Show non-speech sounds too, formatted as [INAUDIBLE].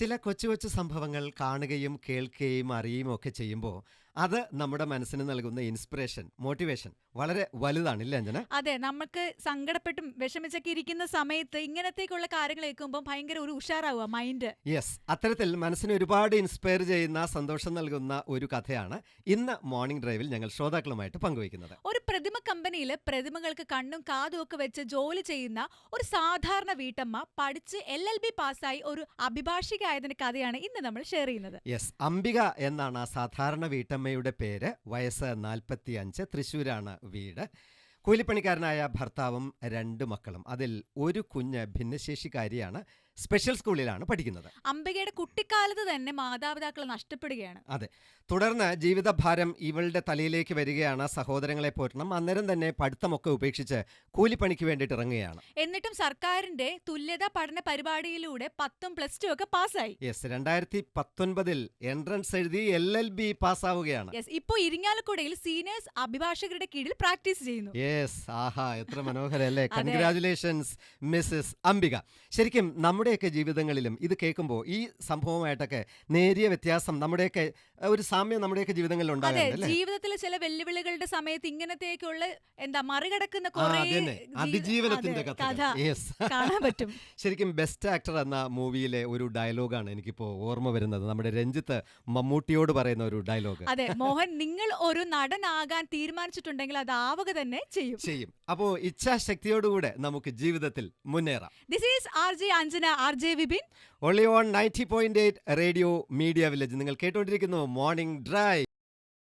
ചില കൊച്ചു കൊച്ചു സംഭവങ്ങൾ കാണുകയും കേൾക്കുകയും അറിയുകയും ഒക്കെ ചെയ്യുമ്പോൾ അത് നമ്മുടെ മനസ്സിന് നൽകുന്ന ഇൻസ്പിറേഷൻ മോട്ടിവേഷൻ വളരെ വലുതാണ് ഇല്ലേ അഞ്ജന? അതെ നമുക്ക് സങ്കടപ്പെട്ടും വിഷമിച്ചൊക്കെ ഇരിക്കുന്ന സമയത്ത് ഇങ്ങനത്തേക്കുള്ള കാര്യങ്ങൾ കേൾക്കുമ്പോൾ ഭയങ്കര ഒരു ഉഷാറാവുക മൈൻഡ് യെസ് അത്തരത്തിൽ മനസ്സിന് ഒരുപാട് ഇൻസ്പയർ ചെയ്യുന്ന സന്തോഷം നൽകുന്ന ഒരു കഥയാണ് ഇന്ന് മോർണിംഗ് ഡ്രൈവിൽ ഞങ്ങൾ ശ്രോതാക്കളുമായിട്ട് പങ്കുവയ്ക്കുന്നത്. ഒരു പ്രതിമ കമ്പനിയിൽ പ്രതിമകൾക്ക് കണ്ണും കാതും ഒക്കെ വെച്ച് ജോലി ചെയ്യുന്ന ഒരു സാധാരണ വീട്ടമ്മ പഠിച്ച് എൽ എൽ ബി പാസ്സായി ഒരു അഭിഭാഷികയായതിന്റെ കഥയാണ് ഇന്ന് നമ്മൾ ഷെയർ ചെയ്യുന്നത്. യെസ് അംബിക എന്നാണ് ആ സാധാരണ വീട്ടമ്മയുടെ പേര്. വയസ്സ് നാൽപ്പത്തി അഞ്ച് തൃശ്ശൂരാണ് വീട്. കൂലിപ്പണിക്കാരനായ ഭർത്താവും രണ്ട് മക്കളും. അതിൽ ഒരു കുഞ്ഞ് ഭിന്നശേഷിക്കാരിയാണ്. സ്പെഷ്യൽ സ്കൂളിലാണ് പഠിക്കുന്നത്. അംബികയുടെ കുട്ടിക്കാലത്ത് തന്നെ മാതാപിതാക്കൾ നഷ്ടപ്പെടുകയാണ്. അതെ. തുടർന്ന് ജീവിതഭാരം ഇവളുടെ തലയിലേക്ക് വരികയാണ്. സഹോദരങ്ങളെ പോറ്റണം. അന്നേരം തന്നെ പഠിത്തമൊക്കെ ഉപേക്ഷിച്ച് കൂലിപ്പണിക്ക് വേണ്ടിയിട്ട് ഇറങ്ങുകയാണ്. എന്നിട്ടും സർക്കാരിന്റെ തുല്യത പഠന പരിപാടിയിലൂടെ പത്തും പ്ലസ് ടു ഒക്കെ പാസ്സായി. യെസ്. രണ്ടായിരത്തി പത്തൊൻപതിൽ എൻട്രൻസ് എഴുതി എൽ എൽ ബി പാസ്സാവുകയാണ്. യെസ്. ഇപ്പോ ഇരിങ്ങാലക്കുടയിൽ സീനിയേഴ്സ് അഭിഭാഷകരുടെ കീഴിൽ പ്രാക്ടീസ് ചെയ്യുന്നു. യെസ്. ആഹാ. എത്ര മനോഹരല്ലേ കൺഗ്രാചുലേഷൻസ് മിസ്സസ് അംബിക. ശരിക്കും നമ്മുടെയൊക്കെ ജീവിതങ്ങളിലും ഇത് കേൾക്കുമ്പോൾ ഈ സംഭവമായിട്ടൊക്കെ നേരിയ വ്യത്യാസം നമ്മുടെയൊക്കെ ഒരു സാമ്യം നമ്മുടെയൊക്കെ ജീവിതങ്ങളിൽ അതെ ഉണ്ടാകാറുണ്ട് ജീവിതത്തിലെ ചില വെല്ലുവിളികളുടെ സമയത്ത് ഇങ്ങനത്തേക്കുള്ള എന്താ മറികടക്കുന്ന കുറേ അതന്നെ. ജീ- അതിജീവനത്തിന്റെ അതെ. കഥ യെസ് കാണാൻ പറ്റും. [LAUGHS] ശരിക്കും ബെസ്റ്റ് ആക്ടർ എന്ന മൂവിയിലെ ഒരു ഡയലോഗാണ് എനിക്കിപ്പോൾ ഓർമ്മ വരുന്നത്. നമ്മുടെ രഞ്ജിത്ത് മമ്മൂട്ടിയോട് പറയുന്ന ഒരു ഡയലോഗ്. അതെ മോഹൻ നിങ്ങൾ ഒരു നടനാകാൻ തീരുമാനിച്ചിട്ടുണ്ടെങ്കിൽ അത് ആവുക തന്നെ ചെയ്യും. ചെയ്യും. അപ്പോൾ ഇച്ഛാശക്തിയോടുകൂടെ നമുക്ക് ജീവിതത്തിൽ മുന്നേറാം. This is R J Anjana R J Vipin. Only on ninety point eight radio media village നിങ്ങൾ കേട്ടുകൊണ്ടിരിക്കുന്നു മോർണിംഗ് ഡ്രൈവ്